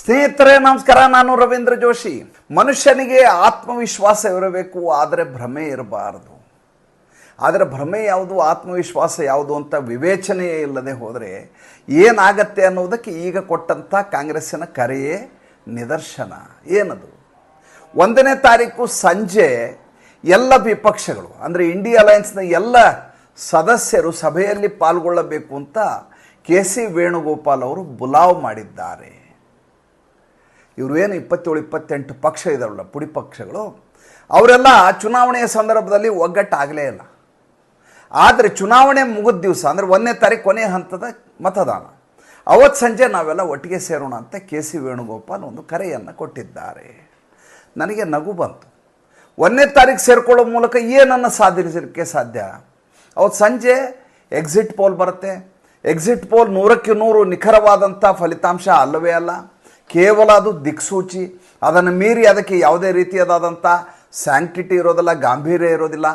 ಸ್ನೇಹಿತರೆ, ನಮಸ್ಕಾರ. ನಾನು ರವೀಂದ್ರ ಜೋಶಿ. ಮನುಷ್ಯನಿಗೆ ಆತ್ಮವಿಶ್ವಾಸ ಇರಬೇಕು, ಆದರೆ ಭ್ರಮೆ ಇರಬಾರದು. ಆದರೆ ಭ್ರಮೆ ಯಾವುದು, ಆತ್ಮವಿಶ್ವಾಸ ಯಾವುದು ಅಂತ ವಿವೇಚನೆಯೇ ಇಲ್ಲದೆ ಹೋದರೆ ಏನಾಗತ್ತೆ ಅನ್ನೋದಕ್ಕೆ ಈಗ ಕೊಟ್ಟಂಥ ಕಾಂಗ್ರೆಸ್ಸಿನ ಕರೆಯೇ ನಿದರ್ಶನ. ಏನದು? ಒಂದನೇ ತಾರೀಕು ಸಂಜೆ ಎಲ್ಲ ವಿಪಕ್ಷಗಳು, ಅಂದರೆ ಇಂಡಿಯಾ ಅಲಯನ್ಸ್ನ ಎಲ್ಲ ಸದಸ್ಯರು ಸಭೆಯಲ್ಲಿ ಪಾಲ್ಗೊಳ್ಳಬೇಕು ಅಂತ ಕೆ ಸಿ ವೇಣುಗೋಪಾಲ್ ಅವರು ಬುಲಾವ್ ಮಾಡಿದ್ದಾರೆ. ಇವರು ಏನು ಇಪ್ಪತ್ತೇಳು, ಇಪ್ಪತ್ತೆಂಟು ಪಕ್ಷ ಇದಾವಲ್ಲ ಪುಡಿ ಪಕ್ಷಗಳು, ಅವರೆಲ್ಲ ಚುನಾವಣೆಯ ಸಂದರ್ಭದಲ್ಲಿ ಒಗ್ಗಟ್ಟಾಗಲೇ ಇಲ್ಲ. ಆದರೆ ಚುನಾವಣೆ ಮುಗಿದ ದಿವಸ, ಅಂದರೆ ಒಂದನೇ ತಾರೀಕು ಕೊನೆಯ ಹಂತದ ಮತದಾನ. ಅವತ್ತು ಸಂಜೆ ನಾವೆಲ್ಲ ಒಟ್ಟಿಗೆ ಸೇರೋಣ ಅಂತ ಕೆ ಸಿ ವೇಣುಗೋಪಾಲ್ ಒಂದು ಕರೆಯನ್ನು ಕೊಟ್ಟಿದ್ದಾರೆ. ನನಗೆ ನಗು ಬಂತು. ಒಂದನೇ ತಾರೀಕು ಸೇರಿಕೊಳ್ಳೋ ಮೂಲಕ ಏನನ್ನು ಸಾಧಿಸಲಿಕ್ಕೆ ಸಾಧ್ಯ? ಅವತ್ತು ಸಂಜೆ ಎಕ್ಸಿಟ್ ಪೋಲ್ ಬರುತ್ತೆ. ಎಕ್ಸಿಟ್ ಪೋಲ್ ನೂರಕ್ಕೆ ನೂರು ನಿಖರವಾದಂಥ ಫಲಿತಾಂಶ ಅಲ್ಲವೇ ಅಲ್ಲ. ಕೇವಲ ಅದು ದಿಕ್ಸೂಚಿ. ಅದನ್ನು ಮೀರಿ ಅದಕ್ಕೆ ಯಾವುದೇ ರೀತಿಯಾದಂಥ ಸ್ಯಾಂಕ್ಟಿಟಿ ಇರೋದಿಲ್ಲ, ಗಾಂಭೀರ್ಯ ಇರೋದಿಲ್ಲ.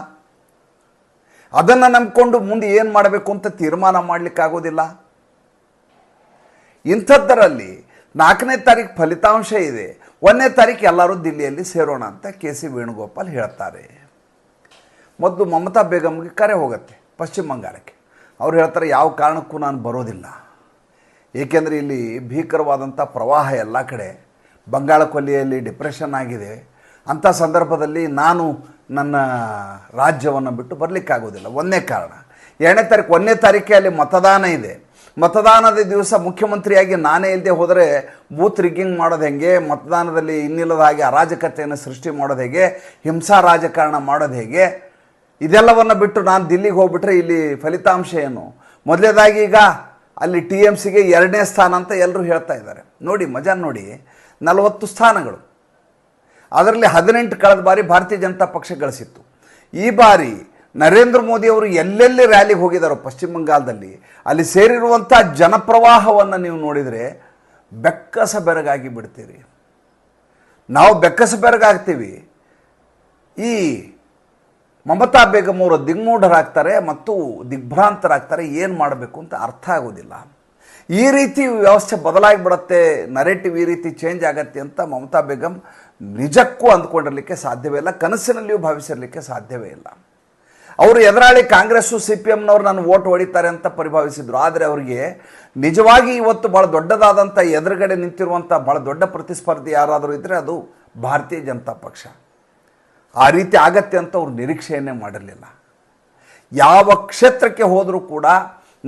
ಅದನ್ನು ನಂಬಿಕೊಂಡು ಮುಂದೆ ಏನು ಮಾಡಬೇಕು ಅಂತ ತೀರ್ಮಾನ ಮಾಡಲಿಕ್ಕಾಗೋದಿಲ್ಲ ಇಂಥದ್ದರಲ್ಲಿ ನಾಲ್ಕನೇ ತಾರೀಕು ಫಲಿತಾಂಶ ಇದೆ. ಒಂದನೇ ತಾರೀಕು ಎಲ್ಲರೂ ದಿಲ್ಲಿಯಲ್ಲಿ ಸೇರೋಣ ಅಂತ ಕೆ ಸಿ ವೇಣುಗೋಪಾಲ್ ಹೇಳ್ತಾರೆ. ಮೊದಲು ಮಮತಾ ಬೇಗಮ್ಗೆ ಕರೆ ಹೋಗುತ್ತೆ ಪಶ್ಚಿಮ ಬಂಗಾಳಕ್ಕೆ. ಅವ್ರು ಹೇಳ್ತಾರೆ, ಯಾವ ಕಾರಣಕ್ಕೂ ನಾನು ಬರೋದಿಲ್ಲ. ಏಕೆಂದರೆ ಇಲ್ಲಿ ಭೀಕರವಾದಂಥ ಪ್ರವಾಹ ಎಲ್ಲ ಕಡೆ ಬಂಗಾಳ ಕೊಲ್ಲಿಯಲ್ಲಿ ಡಿಪ್ರೆಷನ್ ಆಗಿದೆ. ಅಂಥ ಸಂದರ್ಭದಲ್ಲಿ ನಾನು ನನ್ನ ರಾಜ್ಯವನ್ನು ಬಿಟ್ಟು ಬರಲಿಕ್ಕಾಗೋದಿಲ್ಲ. ಒಂದನೇ ಕಾರಣ. ಎರಡನೇ ತಾರೀಕು ಒಂದನೇ ತಾರೀಕಲ್ಲಿ ಮತದಾನ ಇದೆ. ಮತದಾನದ ದಿವಸ ಮುಖ್ಯಮಂತ್ರಿಯಾಗಿ ನಾನೇ ಇಲ್ಲದೆ ಹೋದರೆ ಬೂತ್ ರಿಗ್ಗಿಂಗ್ ಮಾಡೋದು ಹೇಗೆ, ಮತದಾನದಲ್ಲಿ ಇನ್ನಿಲ್ಲದ ಹಾಗೆ ಅರಾಜಕತೆಯನ್ನು ಸೃಷ್ಟಿ ಮಾಡೋದು ಹೇಗೆ, ಹಿಂಸಾ ರಾಜಕಾರಣ ಮಾಡೋದು ಹೇಗೆ, ಇದೆಲ್ಲವನ್ನು ಬಿಟ್ಟು ನಾನು ದಿಲ್ಲಿಗೆ ಹೋಗ್ಬಿಟ್ರೆ ಇಲ್ಲಿ ಫಲಿತಾಂಶ ಏನು? ಮೊದಲೇದಾಗಿ ಈಗ ಅಲ್ಲಿ ಟಿ ಎಂ ಸಿಗೆ ಎರಡನೇ ಸ್ಥಾನ ಅಂತ ಎಲ್ಲರೂ ಹೇಳ್ತಾ ಇದ್ದಾರೆ. ನೋಡಿ, ಮಜಾ ನೋಡಿ. ನಲವತ್ತು ಸ್ಥಾನಗಳು. ಅದರಲ್ಲಿ ಹದಿನೆಂಟು ಕಳೆದ ಬಾರಿ ಭಾರತೀಯ ಜನತಾ ಪಕ್ಷ ಗಳಿಸಿತ್ತು. ಈ ಬಾರಿ ನರೇಂದ್ರ ಮೋದಿ ಅವರು ಎಲ್ಲೆಲ್ಲಿ ರ್ಯಾಲಿಗೆ ಹೋಗಿದ್ದಾರೋ ಪಶ್ಚಿಮ ಬಂಗಾಳದಲ್ಲಿ, ಅಲ್ಲಿ ಸೇರಿರುವಂಥ ಜನಪ್ರವಾಹವನ್ನು ನೀವು ನೋಡಿದರೆ ಬೆಕ್ಕಸ ಬೆರಗಾಗಿ ಬಿಡ್ತೀರಿ. ನಾವು ಬೆಕ್ಕಸ ಬೆರಗಾಗ್ತೀವಿ. ಈ ಮಮತಾ ಬೇಗಂ ಅವರು ದಿಗ್ಮೂಢರಾಗ್ತಾರೆ ಮತ್ತು ದಿಗ್ಭ್ರಾಂತರಾಗ್ತಾರೆ, ಏನು ಮಾಡಬೇಕು ಅಂತ ಅರ್ಥ ಆಗೋದಿಲ್ಲ. ಈ ರೀತಿ ವ್ಯವಸ್ಥೆ ಬದಲಾಗಿ ಬಿಡುತ್ತೆ ನರೇಟಿವ್ ಈ ರೀತಿ ಚೇಂಜ್ ಆಗತ್ತೆ ಅಂತ ಮಮತಾ ಬೇಗಂ ನಿಜಕ್ಕೂ ಅಂದ್ಕೊಂಡಿರಲಿಕ್ಕೆ ಸಾಧ್ಯವೇ ಇಲ್ಲ, ಕನಸಿನಲ್ಲಿಯೂ ಭಾವಿಸಿರಲಿಕ್ಕೆ ಸಾಧ್ಯವೇ ಇಲ್ಲ. ಅವರು ಎದುರಾಳಿ ಕಾಂಗ್ರೆಸ್ಸು ಸಿ ಪಿ ಎಮ್ನವ್ರು ನಾನು ಓಟ್ ಹೊಡಿತಾರೆ ಅಂತ ಪರಿಭಾವಿಸಿದ್ರು. ಆದರೆ ಅವರಿಗೆ ನಿಜವಾಗಿ ಇವತ್ತು ಭಾಳ ದೊಡ್ಡದಾದಂಥ ಎದುರುಗಡೆ ನಿಂತಿರುವಂಥ ಭಾಳ ದೊಡ್ಡ ಪ್ರತಿಸ್ಪರ್ಧಿ ಯಾರಾದರೂ ಇದ್ದರೆ ಅದು ಭಾರತೀಯ ಜನತಾ ಪಕ್ಷ. ಆ ರೀತಿ ಆಗತ್ತೆ ಅಂತ ಅವ್ರು ನಿರೀಕ್ಷೆಯನ್ನೇ ಮಾಡಿರಲಿಲ್ಲ. ಯಾವ ಕ್ಷೇತ್ರಕ್ಕೆ ಹೋದರೂ ಕೂಡ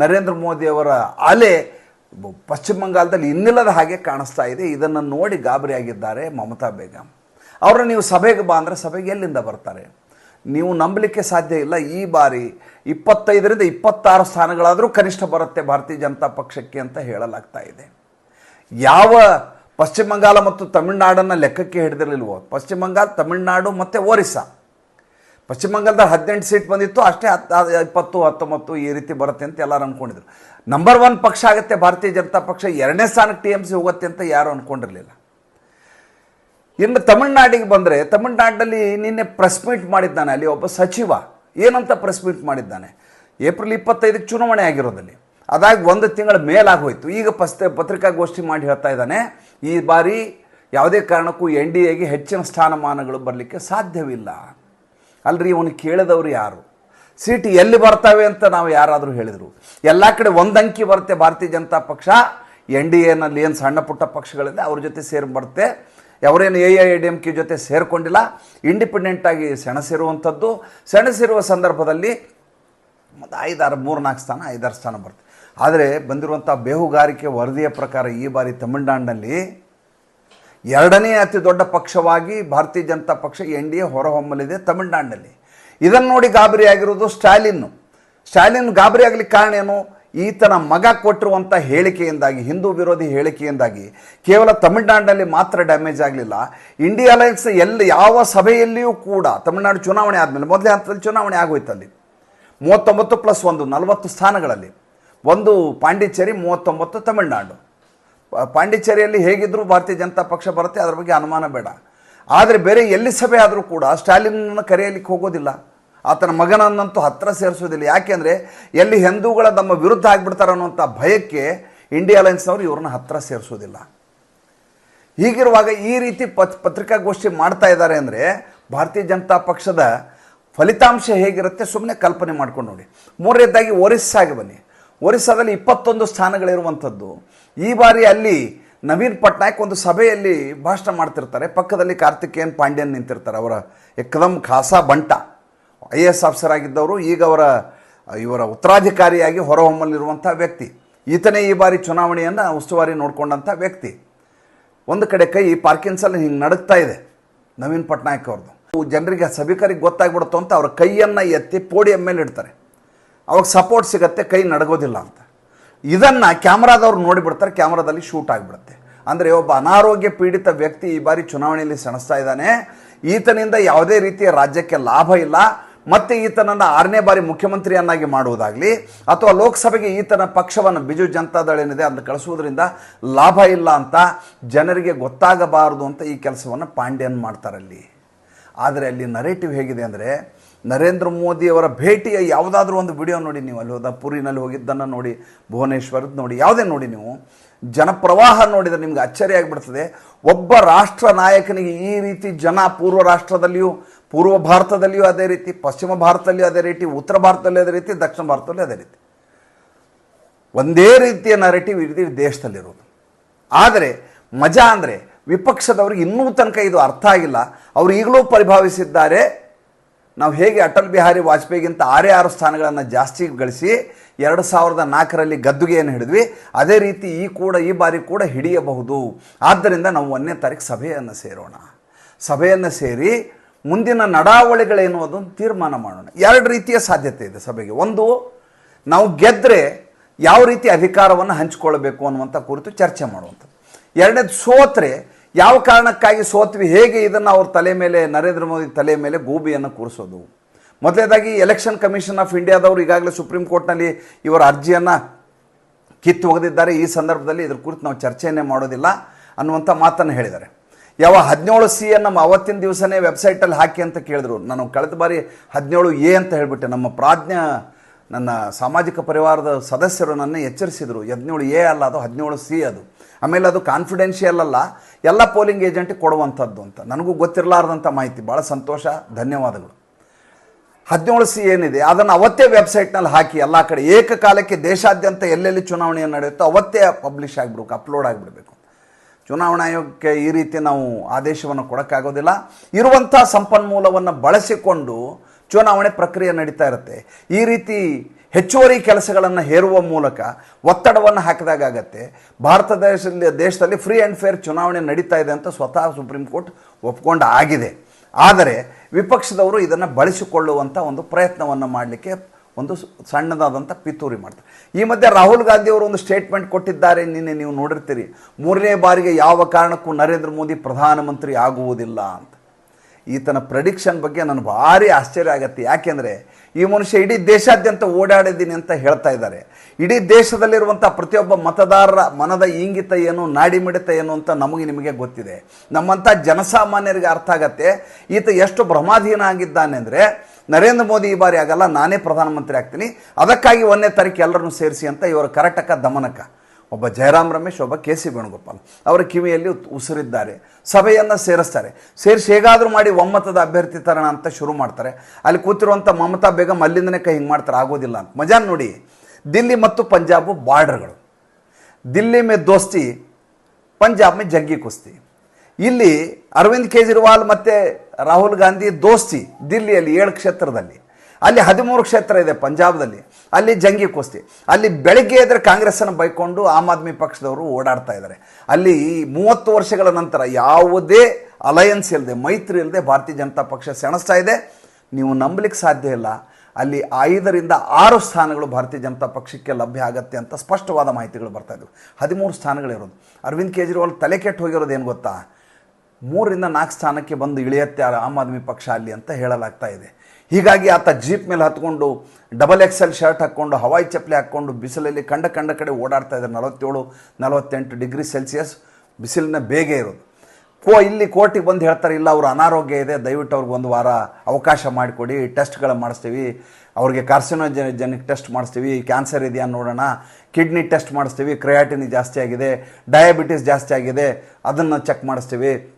ನರೇಂದ್ರ ಮೋದಿಯವರ ಅಲೆ ಪಶ್ಚಿಮ ಬಂಗಾಳದಲ್ಲಿ ಇನ್ನಿಲ್ಲದ ಹಾಗೆ ಕಾಣಿಸ್ತಾ ಇದೆ. ಇದನ್ನು ನೋಡಿ ಗಾಬರಿಯಾಗಿದ್ದಾರೆ ಮಮತಾ ಬೇಗಂ. ಅವರು ನೀವು ಸಭೆಗೆ ಬಾ ಅಂದರೆ ಸಭೆಗೆ ಎಲ್ಲಿಂದ ಬರ್ತಾರೆ? ನೀವು ನಂಬಲಿಕ್ಕೆ ಸಾಧ್ಯ ಇಲ್ಲ. ಈ ಬಾರಿ ಇಪ್ಪತ್ತೈದರಿಂದ ಇಪ್ಪತ್ತಾರು ಸ್ಥಾನಗಳಾದರೂ ಕನಿಷ್ಠ ಬರುತ್ತೆ ಭಾರತೀಯ ಜನತಾ ಪಕ್ಷಕ್ಕೆ ಅಂತ ಹೇಳಲಾಗ್ತಾ ಇದೆ. ಯಾವ ಪಶ್ಚಿಮ ಬಂಗಾಳ ಮತ್ತು ತಮಿಳುನಾಡನ್ನು ಲೆಕ್ಕಕ್ಕೆ ಹಿಡಿದಿರಲಿಲ್ವೋ? ಪಶ್ಚಿಮ ಬಂಗಾಳ, ತಮಿಳುನಾಡು ಮತ್ತು ಒರಿಸ್ಸಾ. ಪಶ್ಚಿಮ ಬಂಗಾಳದಲ್ಲಿ ಹದಿನೆಂಟು ಸೀಟ್ ಬಂದಿತ್ತು, ಅಷ್ಟೇ ಹತ್ತು ಇಪ್ಪತ್ತು, ಹತ್ತೊಂಬತ್ತು ಈ ರೀತಿ ಬರುತ್ತೆ ಅಂತ ಎಲ್ಲರೂ ಅಂದ್ಕೊಂಡಿದ್ರು ನಂಬರ್ ಒನ್ ಪಕ್ಷ ಆಗುತ್ತೆ ಭಾರತೀಯ ಜನತಾ ಪಕ್ಷ, ಎರಡನೇ ಸ್ಥಾನಕ್ಕೆ ಟಿ ಎಂ ಸಿ ಹೋಗುತ್ತೆ ಅಂತ ಯಾರೂ ಅಂದ್ಕೊಂಡಿರಲಿಲ್ಲ ಇನ್ನು ತಮಿಳ್ನಾಡಿಗೆ ಬಂದರೆ ತಮಿಳ್ನಾಡಿನಲ್ಲಿ ನಿನ್ನೆ ಪ್ರೆಸ್ ಮೀಟ್ ಮಾಡಿದ್ದಾನೆ ಅಲ್ಲಿ ಒಬ್ಬ ಸಚಿವ. ಏನಂತ ಪ್ರೆಸ್ ಮೀಟ್ ಮಾಡಿದ್ದಾನೆ? ಏಪ್ರಿಲ್ ಇಪ್ಪತ್ತೈದಕ್ಕೆ ಚುನಾವಣೆ ಆಗಿರೋದಲ್ಲಿ. ಅದಾಗಿ ಒಂದು ತಿಂಗಳ ಮೇಲಾಗೋಯ್ತು ಈಗ ಪಸ್ತ ಪತ್ರಿಕಾಗೋಷ್ಠಿ ಮಾಡಿ ಹೇಳ್ತಾ ಇದ್ದಾನೆ, ಈ ಬಾರಿ ಯಾವುದೇ ಕಾರಣಕ್ಕೂ ಎನ್ ಡಿ ಎಗೆ ಹೆಚ್ಚಿನ ಸ್ಥಾನಮಾನಗಳು ಬರಲಿಕ್ಕೆ ಸಾಧ್ಯವಿಲ್ಲ. ಅಲ್ರಿ ಇವನು ಕೇಳಿದವರು ಯಾರು? ಸೀಟ್ ಎಲ್ಲಿ ಬರ್ತವೆ ಅಂತ ನಾವು ಯಾರಾದರೂ ಹೇಳಿದರು. ಎಲ್ಲ ಕಡೆ ಒಂದು ಅಂಕಿ ಬರುತ್ತೆ ಭಾರತೀಯ ಜನತಾ ಪಕ್ಷ, ಎನ್ ಡಿ ಎನಲ್ಲಿ ಏನು ಸಣ್ಣ ಪುಟ್ಟ ಪಕ್ಷಗಳಿದೆ ಅವ್ರ ಜೊತೆ ಸೇರಿ ಬರುತ್ತೆ. ಅವರೇನು A I D M K ಜೊತೆ ಸೇರಿಕೊಂಡಿಲ್ಲ. ಇಂಡಿಪೆಂಡೆಂಟಾಗಿ ಸೆಣಸಿರುವಂಥದ್ದು. ಸೆಣಸಿರುವ ಸಂದರ್ಭದಲ್ಲಿ ಮತ್ತು ಐದಾರು ಮೂರು ನಾಲ್ಕು ಸ್ಥಾನ, ಐದಾರು ಸ್ಥಾನ ಬರುತ್ತೆ ಆದರೆ ಬಂದಿರುವಂಥ ಬೇಹುಗಾರಿಕೆ ವರದಿಯ ಪ್ರಕಾರ ಈ ಬಾರಿ ತಮಿಳುನಾಡಿನಲ್ಲಿ ಎರಡನೇ ಅತಿ ದೊಡ್ಡ ಪಕ್ಷವಾಗಿ ಭಾರತೀಯ ಜನತಾ ಪಕ್ಷ ಎನ್ ಡಿ ಎ ಹೊರಹೊಮ್ಮಲಿದೆ ತಮಿಳುನಾಡಿನಲ್ಲಿ. ಇದನ್ನು ನೋಡಿ ಗಾಬರಿ ಆಗಿರೋದು ಸ್ಟಾಲಿನ್ನು ಸ್ಟಾಲಿನ್ ಗಾಬರಿ ಆಗಲಿಕ್ಕೆ ಕಾರಣ ಏನು? ಈತನ ಮಗ ಕೊಟ್ಟಿರುವಂಥ ಹೇಳಿಕೆಯಿಂದಾಗಿ, ಹಿಂದೂ ವಿರೋಧಿ ಹೇಳಿಕೆಯಿಂದಾಗಿ ಕೇವಲ ತಮಿಳುನಾಡಿನಲ್ಲಿ ಮಾತ್ರ ಡ್ಯಾಮೇಜ್ ಆಗಲಿಲ್ಲ. ಇಂಡಿಯಾ ಅಲೈನ್ಸ್ ಎಲ್ಲಿ, ಯಾವ ಸಭೆಯಲ್ಲಿಯೂ ಕೂಡ ತಮಿಳುನಾಡು ಚುನಾವಣೆ ಆದಮೇಲೆ ಮೊದಲೇ ಹಂತದಲ್ಲಿ ಚುನಾವಣೆ ಆಗೋಯ್ತು ಅಲ್ಲಿ ಮೂವತ್ತೊಂಬತ್ತು ಪ್ಲಸ್ ಒಂದು, ನಲವತ್ತು ಸ್ಥಾನಗಳಲ್ಲಿ. ಒಂದು ಪಾಂಡಿಚೇರಿ ಮೂವತ್ತೊಂಬತ್ತು ತಮಿಳುನಾಡು. ಪಾಂಡಿಚೇರಿಯಲ್ಲಿ ಹೇಗಿದ್ದರೂ ಭಾರತೀಯ ಜನತಾ ಪಕ್ಷ ಬರುತ್ತೆ, ಅದ್ರ ಬಗ್ಗೆ ಅನುಮಾನ ಬೇಡ. ಆದರೆ ಬೇರೆ ಎಲ್ಲಿ ಸಭೆ ಆದರೂ ಕೂಡ ಸ್ಟಾಲಿನನ್ನು ಕರೆಯಲಿಕ್ಕೆ ಹೋಗೋದಿಲ್ಲ. ಆತನ ಮಗನನ್ನಂತೂ ಹತ್ತಿರ ಸೇರಿಸೋದಿಲ್ಲ. ಯಾಕೆಂದರೆ ಎಲ್ಲಿ ಹಿಂದೂಗಳ ನಮ್ಮ ವಿರುದ್ಧ ಆಗಿಬಿಡ್ತಾರೆ ಅನ್ನುವಂಥ ಭಯಕ್ಕೆ ಇಂಡಿಯಾ ಅಲಯನ್ಸ್ನವರು ಇವ್ರನ್ನ ಹತ್ತಿರ ಸೇರಿಸೋದಿಲ್ಲ. ಹೀಗಿರುವಾಗ ಈ ರೀತಿ ಪತ್, ಪತ್ರಿಕಾಗೋಷ್ಠಿ ಮಾಡ್ತಾ ಇದ್ದಾರೆ ಅಂದರೆ ಭಾರತೀಯ ಜನತಾ ಪಕ್ಷದ ಫಲಿತಾಂಶ ಹೇಗಿರುತ್ತೆ ಸುಮ್ಮನೆ ಕಲ್ಪನೆ ಮಾಡ್ಕೊಂಡು ನೋಡಿ. ಮೂರನೇದಾಗಿ ಒರಿಸ್ಸಾಗಿ ಬನ್ನಿ. ಒರಿಸ್ಸಾದಲ್ಲಿ ಇಪ್ಪತ್ತೊಂದು ಸ್ಥಾನಗಳಿರುವಂಥದ್ದು. ಈ ಬಾರಿ ಅಲ್ಲಿ ನವೀನ್ ಪಟ್ನಾಯಕ್ ಒಂದು ಸಭೆಯಲ್ಲಿ ಭಾಷಣ ಮಾಡ್ತಿರ್ತಾರೆ. ಪಕ್ಕದಲ್ಲಿ ಕಾರ್ತಿಕೇಯನ್ ಪಾಂಡ್ಯನ್ ನಿಂತಿರ್ತಾರೆ. ಅವರ ಎಕ್ದಮ್ ಖಾಸಾ ಬಂಟ. ಐ ಎ ಎಸ್ ಆಫೀಸರ್ ಆಗಿದ್ದವರು, ಈಗ ಅವರ, ಇವರ ಉತ್ತರಾಧಿಕಾರಿಯಾಗಿ ಹೊರಹೊಮ್ಮಲಿರುವಂಥ ವ್ಯಕ್ತಿ. ಈತನೇ ಈ ಬಾರಿ ಚುನಾವಣೆಯನ್ನು ಉಸ್ತುವಾರಿ ನೋಡಿಕೊಂಡಂಥ ವ್ಯಕ್ತಿ. ಒಂದು ಕಡೆ ಕೈ ಪಾರ್ಕಿನ್ಸಲ್ ಹಿಂಗೆ ನಡುಗ್ತಾ ಇದೆ ನವೀನ್ ಪಟ್ನಾಯಕ್ ಅವ್ರದ್ದು. ಜನರಿಗೆ ಸಭಿಕರಿಗೆ ಗೊತ್ತಾಗ್ಬಿಡುತ್ತೋ ಅಂತ ಅವ್ರ ಕೈಯನ್ನು ಎತ್ತಿ ಪೋಡಿಯಂ ಮೇಲೆ ಇಡ್ತಾರೆ ಅವಾಗ ಸಪೋರ್ಟ್ ಸಿಗತ್ತೆ, ಕೈ ನಡಗೋದಿಲ್ಲ ಅಂತ. ಇದನ್ನು ಕ್ಯಾಮ್ರಾದವ್ರು ನೋಡಿಬಿಡ್ತಾರೆ, ಕ್ಯಾಮ್ರಾದಲ್ಲಿ ಶೂಟ್ ಆಗಿಬಿಡುತ್ತೆ. ಅಂದರೆ ಒಬ್ಬ ಅನಾರೋಗ್ಯ ಪೀಡಿತ ವ್ಯಕ್ತಿ ಈ ಬಾರಿ ಚುನಾವಣೆಯಲ್ಲಿ ಸೆಣಸ್ತಾ ಇದ್ದಾನೆ. ಈತನಿಂದ ಯಾವುದೇ ರೀತಿಯ ರಾಜ್ಯಕ್ಕೆ ಲಾಭ ಇಲ್ಲ. ಮತ್ತೆ ಈತನನ್ನು ಆರನೇ ಬಾರಿ ಮುಖ್ಯಮಂತ್ರಿಯನ್ನಾಗಿ ಮಾಡುವುದಾಗಲಿ, ಅಥವಾ ಲೋಕಸಭೆಗೆ ಈತನ ಪಕ್ಷವನ್ನು ಬಿಜು ಜನತಾದಳ ಏನಿದೆ ಅದನ್ನು ಕಳಿಸುವುದರಿಂದ ಲಾಭ ಇಲ್ಲ ಅಂತ ಜನರಿಗೆ ಗೊತ್ತಾಗಬಾರದು ಅಂತ ಈ ಕೆಲಸವನ್ನು ಪಾಂಡ್ಯನ್ ಮಾಡ್ತಾರಲ್ಲಿ ಆದರೆ ಅಲ್ಲಿ ನರೇಟಿವ್ ಹೇಗಿದೆ ಅಂದರೆ ನರೇಂದ್ರ ಮೋದಿಯವರ ಭೇಟಿಯ ಯಾವುದಾದ್ರೂ ಒಂದು ವಿಡಿಯೋ ನೋಡಿ ನೀವು. ಅಲ್ಲಿ ಹೋದ ಪುರಿನಲ್ಲಿ ಹೋಗಿದ್ದನ್ನು ನೋಡಿ, ಭುವನೇಶ್ವರದ ನೋಡಿ, ಯಾವುದೇ ನೋಡಿ ನೀವು. ಜನಪ್ರವಾಹ ನೋಡಿದರೆ ನಿಮ್ಗೆ ಅಚ್ಚರಿ ಆಗಿಬಿಡ್ತದೆ. ಒಬ್ಬ ರಾಷ್ಟ್ರ ನಾಯಕನಿಗೆ ಈ ರೀತಿ ಜನ ಪೂರ್ವ ರಾಷ್ಟ್ರದಲ್ಲಿಯೂ, ಪೂರ್ವ ಭಾರತದಲ್ಲಿಯೂ ಅದೇ ರೀತಿ, ಪಶ್ಚಿಮ ಭಾರತದಲ್ಲಿಯೂ ಅದೇ ರೀತಿ, ಉತ್ತರ ಭಾರತದಲ್ಲಿ ಅದೇ ರೀತಿ, ದಕ್ಷಿಣ ಭಾರತದಲ್ಲಿ ಅದೇ ರೀತಿ. ಒಂದೇ ರೀತಿಯ ನರೇಟಿವ್ ಇಡೀ ದೇಶದಲ್ಲಿರೋದು. ಆದರೆ, ಮಜಾ ಅಂದರೆ ವಿಪಕ್ಷದವ್ರಿಗೆ ಇನ್ನೂ ತನಕ ಇದು ಅರ್ಥ ಆಗಿಲ್ಲ. ಅವರು ಈಗಲೂ ಪರಿಭಾವಿಸಿದ್ದಾರೆ. ನಾವು ಹೇಗೆ ಅಟಲ್ ಬಿಹಾರಿ ವಾಜಪೇಯಿಗಿಂತ ಆರೇ ಆರು ಸ್ಥಾನಗಳನ್ನು ಜಾಸ್ತಿ ಗಳಿಸಿ ಎರಡು ಸಾವಿರದ ನಾಲ್ಕರಲ್ಲಿ ಗದ್ದುಗೆಯನ್ನು ಹಿಡಿದ್ವಿ, ಅದೇ ರೀತಿ ಈ ಕೂಡ ಈ ಬಾರಿ ಕೂಡ ಹಿಡಿಯಬಹುದು. ಆದ್ದರಿಂದ ನಾವು ಒಂದನೇ ತಾರೀಕು ಸಭೆಯನ್ನು ಸೇರೋಣ. ಸಭೆಯನ್ನು ಸೇರಿ ಮುಂದಿನ ನಡಾವಳಿಗಳೇನು ಅದನ್ನು ತೀರ್ಮಾನ ಮಾಡೋಣ. ಎರಡು ರೀತಿಯ ಸಾಧ್ಯತೆ ಇದೆ ಸಭೆಗೆ. ಒಂದು, ನಾವು ಗೆದ್ದರೆ ಯಾವ ರೀತಿ ಅಧಿಕಾರವನ್ನು ಹಂಚಿಕೊಳ್ಳಬೇಕು ಅನ್ನುವಂಥ ಕುರಿತು ಚರ್ಚೆ ಮಾಡುವಂಥದ್ದು. ಎರಡನೇದು ಸೋತ್ರೆ ಯಾವ ಕಾರಣಕ್ಕಾಗಿ ಸೋತ್ವಿ, ಹೇಗೆ ಇದನ್ನು ಅವ್ರ ತಲೆ ಮೇಲೆ, ನರೇಂದ್ರ ಮೋದಿ ತಲೆ ಮೇಲೆ ಗೂಬಿಯನ್ನು ಕೂರಿಸೋದು? ಮೊದಲನೇದಾಗಿ ಎಲೆಕ್ಷನ್ ಕಮಿಷನ್ ಆಫ್ ಇಂಡಿಯಾದವರು ಈಗಾಗಲೇ ಸುಪ್ರೀಂ ಕೋರ್ಟ್ನಲ್ಲಿ ಇವರ ಅರ್ಜಿಯನ್ನು ಕಿತ್ತು ಒಗೆದಿದ್ದಾರೆ. ಈ ಸಂದರ್ಭದಲ್ಲಿ ಇದ್ರ ಕುರಿತು ನಾವು ಚರ್ಚೆಯನ್ನೇ ಮಾಡೋದಿಲ್ಲ ಅನ್ನುವಂಥ ಮಾತನ್ನು ಹೇಳಿದ್ದಾರೆ. ಯಾವ ಹದಿನೇಳು ಸಿ ನಮ್ಮ ಅವತ್ತಿನ ದಿವಸನೇ ವೆಬ್ಸೈಟಲ್ಲಿ ಹಾಕಿ ಅಂತ ಕೇಳಿದ್ರು. ನಾನು ಕಳೆದ ಬಾರಿ ಹದಿನೇಳು ಎ ಅಂತ ಹೇಳಿಬಿಟ್ಟೆ. ನಮ್ಮ ಪ್ರಾಜ್ಞ, ನನ್ನ ಸಾಮಾಜಿಕ ಪರಿವಾರದ ಸದಸ್ಯರು ನನ್ನ ಎಚ್ಚರಿಸಿದರು. ಹದಿನೇಳು ಎ ಅಲ್ಲ ಅದು, ಹದಿನೇಳು ಸಿ ಅದು. ಆಮೇಲೆ ಅದು ಕಾನ್ಫಿಡೆನ್ಷಿಯಲ್ ಅಲ್ಲ. ಎಲ್ಲ ಪೋಲಿಂಗ್ ಏಜೆಂಟಿಗೆ ಕೊಡುವಂಥದ್ದು ಅಂತ. ನನಗೂ ಗೊತ್ತಿರಲಾರ್ದಂಥ ಮಾಹಿತಿ. ಭಾಳ ಸಂತೋಷ. ಧನ್ಯವಾದಗಳು. ಹದಿನೇಳು ಸಿ ಏನಿದೆ, ಅದನ್ನು ಅವತ್ತೇ ವೆಬ್ಸೈಟ್ನಲ್ಲಿ ಹಾಕಿ ಎಲ್ಲ ಕಡೆ. ಏಕಕಾಲಕ್ಕೆ ದೇಶಾದ್ಯಂತ ಎಲ್ಲೆಲ್ಲಿ ಚುನಾವಣೆಯನ್ನು ನಡೆಯುತ್ತೋ ಅವತ್ತೇ ಪಬ್ಲಿಷ್ ಆಗಿಬಿಡ್ಬೇಕು ಅಪ್ಲೋಡ್ ಆಗಿಬಿಡಬೇಕು ಚುನಾವಣಾ ಆಯೋಗಕ್ಕೆ ಈ ರೀತಿ ನಾವು ಆದೇಶವನ್ನು ಕೊಡೋಕ್ಕಾಗೋದಿಲ್ಲ. ಇರುವಂಥ ಸಂಪನ್ಮೂಲವನ್ನು ಬಳಸಿಕೊಂಡು ಚುನಾವಣೆ ಪ್ರಕ್ರಿಯೆ ನಡೀತಾ ಇರುತ್ತೆ. ಈ ರೀತಿ ಹೆಚ್ಚುವರಿ ಕೆಲಸಗಳನ್ನು ಹೇರುವ ಮೂಲಕ ಒತ್ತಡವನ್ನು ಹಾಕಿದಾಗ ಆಗತ್ತೆ. ಭಾರತ ದೇಶದಲ್ಲಿ ದೇಶದಲ್ಲಿ ಫ್ರೀ ಆ್ಯಂಡ್ ಫೇರ್ ಚುನಾವಣೆ ನಡೀತಾ ಇದೆ ಅಂತ ಸ್ವತಃ ಸುಪ್ರೀಂ ಕೋರ್ಟ್ ಒಪ್ಕೊಂಡು ಆಗಿದೆ. ಆದರೆ ವಿಪಕ್ಷದವರು ಇದನ್ನು ಬಳಸಿಕೊಳ್ಳುವಂಥ ಒಂದು ಪ್ರಯತ್ನವನ್ನು ಮಾಡಲಿಕ್ಕೆ ಒಂದು ಸಣ್ಣದಾದಂಥ ಪಿತೂರಿ ಮಾಡ್ತಾರೆ. ಈ ಮಧ್ಯೆ ರಾಹುಲ್ ಗಾಂಧಿ ಅವರು ಒಂದು ಸ್ಟೇಟ್ಮೆಂಟ್ ಕೊಟ್ಟಿದ್ದಾರೆ, ನಿನ್ನೆ ನೀವು ನೋಡಿರ್ತೀರಿ. ಮೂರನೇ ಬಾರಿಗೆ ಯಾವ ಕಾರಣಕ್ಕೂ ನರೇಂದ್ರ ಮೋದಿ ಪ್ರಧಾನಮಂತ್ರಿ ಆಗುವುದಿಲ್ಲ ಅಂತ. ಈತನ ಪ್ರೆಡಿಕ್ಷನ್ ಬಗ್ಗೆ ನನಗೆ ಭಾರಿ ಆಶ್ಚರ್ಯ ಆಗತ್ತೆ. ಯಾಕೆಂದರೆ ಈ ಮನುಷ್ಯ ಇಡೀ ದೇಶಾದ್ಯಂತ ಓಡಾಡಿದ್ದೀನಿ ಅಂತ ಹೇಳ್ತಾ ಇದ್ದಾರೆ. ಇಡೀ ದೇಶದಲ್ಲಿರುವಂಥ ಪ್ರತಿಯೊಬ್ಬ ಮತದಾರರ ಮನದ ಇಂಗಿತ ಏನು, ನಾಡಿ ಮಿಡಿತ ಏನು ಅಂತ ನಮಗೆ ನಿಮಗೆ ಗೊತ್ತಿದೆ. ನಮ್ಮಂಥ ಜನಸಾಮಾನ್ಯರಿಗೆ ಅರ್ಥ ಆಗತ್ತೆ. ಈತ ಎಷ್ಟು ಭ್ರಮಾಧೀನ ಆಗಿದ್ದಾನೆ ಅಂದರೆ, ನರೇಂದ್ರ ಮೋದಿ ಈ ಬಾರಿ ಆಗಲ್ಲ ನಾನೇ ಪ್ರಧಾನಮಂತ್ರಿ ಆಗ್ತೀನಿ. ಅದಕ್ಕಾಗಿ ಒಂದನೇ ತಾರೀಕು ಎಲ್ಲರನ್ನು ಸೇರಿಸಿ ಅಂತ ಇವರು ಕರಟಕ ದಮನಕ. ಒಬ್ಬ ಜಯರಾಮ್ ರಮೇಶ್, ಒಬ್ಬ ಕೆ ಸಿ ವೇಣುಗೋಪಾಲ್. ಅವರ ಕಿವಿಯಲ್ಲಿ ಉಸಿರಿದ್ದಾರೆ. ಸಭೆಯನ್ನು ಸೇರಿಸ್ತಾರೆ. ಸೇರಿಸಿ ಹೇಗಾದರೂ ಮಾಡಿ ಒಮ್ಮತದ ಅಭ್ಯರ್ಥಿ ತರೋಣ ಅಂತ ಶುರು ಮಾಡ್ತಾರೆ. ಅಲ್ಲಿ ಕೂತಿರುವಂಥ ಮಮತಾ ಬೇಗಂ ಅಲ್ಲಿಂದನೇ ಕೈ ಹಿಂಗೆ ಮಾಡ್ತಾರೆ, ಆಗೋದಿಲ್ಲ ಅಂತ. ಮಜಾನ್ ನೋಡಿ, ದಿಲ್ಲಿ ಮತ್ತು ಪಂಜಾಬು ಬಾರ್ಡರ್ಗಳು. ದಿಲ್ಲಿ ಮೇ ದೋಸ್ತಿ, ಪಂಜಾಬ್ ಮೇ ಜಗ್ಗಿ ಕುಸ್ತಿ. ಇಲ್ಲಿ ಅರವಿಂದ್ ಕೇಜ್ರಿವಾಲ್ ಮತ್ತು ರಾಹುಲ್ ಗಾಂಧಿ ದೋಸ್ತಿ ದಿಲ್ಲಿಯಲ್ಲಿ ಏಳು ಕ್ಷೇತ್ರದಲ್ಲಿ. ಅಲ್ಲಿ ಹದಿಮೂರು ಕ್ಷೇತ್ರ ಇದೆ ಪಂಜಾಬ್ದಲ್ಲಿ. ಅಲ್ಲಿ ಜಂಗಿ ಕುಸ್ತಿ. ಅಲ್ಲಿ ಬೆಳಗ್ಗೆ ಎದ್ರೆ ಕಾಂಗ್ರೆಸ್ಸನ್ನು ಬೈಕೊಂಡು ಆಮ್ ಆದ್ಮಿ ಪಕ್ಷದವರು ಓಡಾಡ್ತಾ ಇದ್ದಾರೆ. ಅಲ್ಲಿ ಮೂವತ್ತು ವರ್ಷಗಳ ನಂತರ ಯಾವುದೇ ಅಲಯನ್ಸ್ ಇಲ್ಲದೆ ಮೈತ್ರಿ ಇಲ್ಲದೆ ಭಾರತೀಯ ಜನತಾ ಪಕ್ಷ ಸೆಣಸ್ತಾ ಇದೆ. ನೀವು ನಂಬಲಿಕ್ಕೆ ಸಾಧ್ಯ ಇಲ್ಲ. ಅಲ್ಲಿ ಐದರಿಂದ ಆರು ಸ್ಥಾನಗಳು ಭಾರತೀಯ ಜನತಾ ಪಕ್ಷಕ್ಕೆ ಲಭ್ಯ ಆಗತ್ತೆ ಅಂತ ಸ್ಪಷ್ಟವಾದ ಮಾಹಿತಿಗಳು ಬರ್ತಾ ಇದ್ದವು ಹದಿಮೂರು ಸ್ಥಾನಗಳಿರೋದು ಅರವಿಂದ್ ಕೇಜ್ರಿವಾಲ್ ತಲೆ ಕೆಟ್ಟು ಹೋಗಿರೋದು ಏನು ಗೊತ್ತಾ? ಮೂರರಿಂದ ನಾಲ್ಕು ಸ್ಥಾನಕ್ಕೆ ಬಂದು ಇಳಿಯತ್ತೆ ಆಮ್ ಆದ್ಮಿ ಪಕ್ಷ ಅಲ್ಲಿ ಅಂತ ಹೇಳಲಾಗ್ತಾ ಇದೆ. ಹೀಗಾಗಿ ಆತ ಜೀಪ್ ಮೇಲೆ ಹತ್ಕೊಂಡು ಡಬಲ್ ಎಕ್ಸೆಲ್ ಶರ್ಟ್ ಹಾಕ್ಕೊಂಡು ಹವಾಯಿ ಚಪ್ಪಲಿ ಹಾಕ್ಕೊಂಡು, ಬಿಸಿಲಲ್ಲಿ ಕಂಡ ಕಂಡ ಕಡೆ ಓಡಾಡ್ತಾ ಇದ್ದಾರೆ. ನಲವತ್ತೇಳು, ನಲವತ್ತೆಂಟು ಡಿಗ್ರಿ ಸೆಲ್ಸಿಯಸ್ ಬಿಸಿಲಿನ ಬೇಗ ಇರೋದು. ಕೋ, ಇಲ್ಲಿ ಕೋರ್ಟಿಗೆ ಬಂದು ಹೇಳ್ತಾರೆ, ಇಲ್ಲ, ಅವ್ರ ಅನಾರೋಗ್ಯ ಇದೆ, ದಯವಿಟ್ಟು ಅವ್ರಿಗೆ ಒಂದು ವಾರ ಅವಕಾಶ ಮಾಡಿಕೊಡಿ ಟೆಸ್ಟ್ಗಳು ಮಾಡಿಸ್ತೀವಿ. ಅವ್ರಿಗೆ ಕಾರ್ಸಿನೋಜೆನಿಕ್ ಟೆಸ್ಟ್ ಮಾಡಿಸ್ತೀವಿ. ಕ್ಯಾನ್ಸರ್ ಇದೆಯಾ ನೋಡೋಣ. ಕಿಡ್ನಿ ಟೆಸ್ಟ್ ಮಾಡಿಸ್ತೀವಿ. ಕ್ರಯಾಟಿನಿ ಜಾಸ್ತಿ ಆಗಿದೆ. ಡಯಾಬಿಟಿಸ್ ಜಾಸ್ತಿ ಆಗಿದೆ. ಅದನ್ನು ಚೆಕ್ ಮಾಡಿಸ್ತೀವಿ.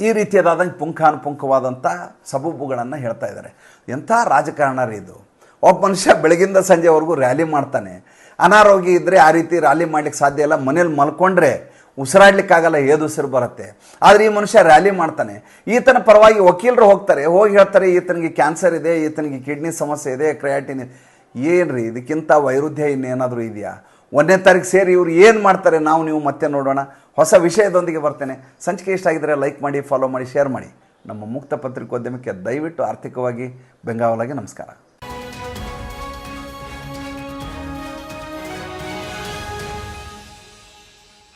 ಈ ರೀತಿಯಾದಂಗೆ ಪುಂಖಾನುಪುಂಖವಾದಂಥ ಸಬೂಬುಗಳನ್ನು ಹೇಳ್ತಾ ಇದ್ದಾರೆ. ಎಂಥ ರಾಜಕಾರಣ ರೀ ಇದು. ಒಬ್ಬ ಮನುಷ್ಯ ಬೆಳಗಿಂದ ಸಂಜೆವರೆಗೂ ರ್ಯಾಲಿ ಮಾಡ್ತಾನೆ. ಅನಾರೋಗ್ಯ ಇದ್ದರೆ ಆ ರೀತಿ ರ್ಯಾಲಿ ಮಾಡ್ಲಿಕ್ಕೆ ಸಾಧ್ಯ ಇಲ್ಲ. ಮನೇಲಿ ಮಲ್ಕೊಂಡ್ರೆ ಉಸಿರಾಡ್ಲಿಕ್ಕಾಗಲ್ಲ, ಏದು ಉಸಿರು ಬರುತ್ತೆ. ಆದರೆ ಈ ಮನುಷ್ಯ ರ್ಯಾಲಿ ಮಾಡ್ತಾನೆ. ಈತನ ಪರವಾಗಿ ವಕೀಲರು ಹೋಗ್ತಾರೆ. ಹೋಗಿ ಹೇಳ್ತಾರೆ, ಈತನಿಗೆ ಕ್ಯಾನ್ಸರ್ ಇದೆ, ಈತನಿಗೆ ಕಿಡ್ನಿ ಸಮಸ್ಯೆ ಇದೆ ಕ್ರಯಾಟಿನ್ ಏನು ರೀ ಇದಕ್ಕಿಂತ ವೈರುಧ್ಯ ಇನ್ನೇನಾದರೂ ಇದೆಯಾ? ಒಂದನೇ ತಾರೀಕು ಸೇರಿ ಇವರು ಏನು ಮಾಡ್ತಾರೆ ನಾವು ನೀವು ಮತ್ತೆ ನೋಡೋಣ. ಹೊಸ ವಿಷಯದೊಂದಿಗೆ ಬರ್ತೇನೆ. ಸಂಚಿಕೆ ಇಷ್ಟ ಆಗಿದ್ರೆ ಲೈಕ್ ಮಾಡಿ ಫಾಲೋ ಮಾಡಿ ಶೇರ್ ಮಾಡಿ. ನಮ್ಮ ಮುಕ್ತ ಪತ್ರಿಕೋದ್ಯಮಕ್ಕೆ ದಯವಿಟ್ಟು ಆರ್ಥಿಕವಾಗಿ ಬೆಂಗಾವಲಾಗಿ ನಮಸ್ಕಾರ.